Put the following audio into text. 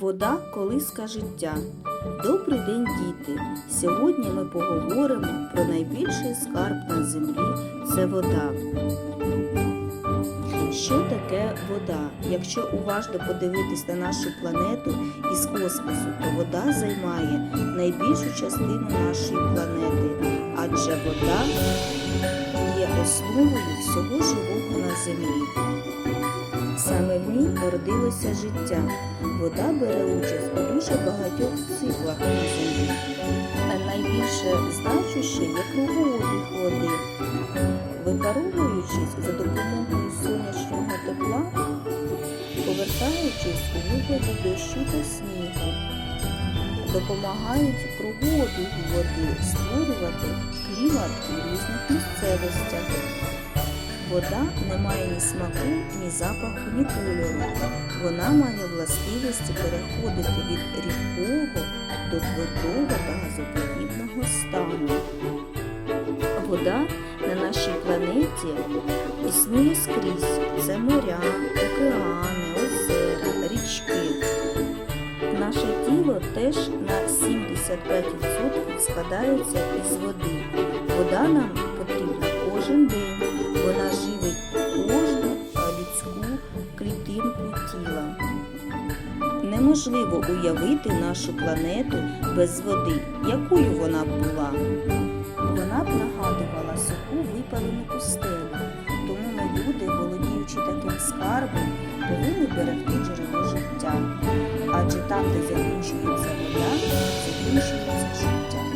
Вода колиска життя. Добрий день, діти! Сьогодні ми поговоримо про найбільший скарб на землі це вода. Що таке вода? Якщо уважно подивитись на нашу планету із космосу, то вода займає найбільшу частину нашої планети, адже вода є основою всього живого на землі. Саме в ній народилося життя. Вода бере участь у дуже багатьох циклах на землі. А найбільше значуще є кругообіг води. Випаровуючись за допомогою сонячного тепла, повертаючись у вигляді дощу та снігу, допомагають кругообігу води створювати клімат у різних місцевостях. Вода не має ні смаку, ні запаху, ні кольору. Вона має властивості переходити від рідкого до твердого та газоподібного стану. Вода на нашій планеті існує скрізь. Це моря, океани, озера, річки. Наше тіло теж на 75% складається із води. Вода нам потрібна кожен день. Вона живить кожну людську клітинку тіла. Неможливо уявити нашу планету без води, якою вона б була. Вона б нагадувала суху випалену пустелю. Тому ми, люди, володіючи таким скарбом, повинні берегти джерело життя. Адже там, де закінчується вода, закінчується життя.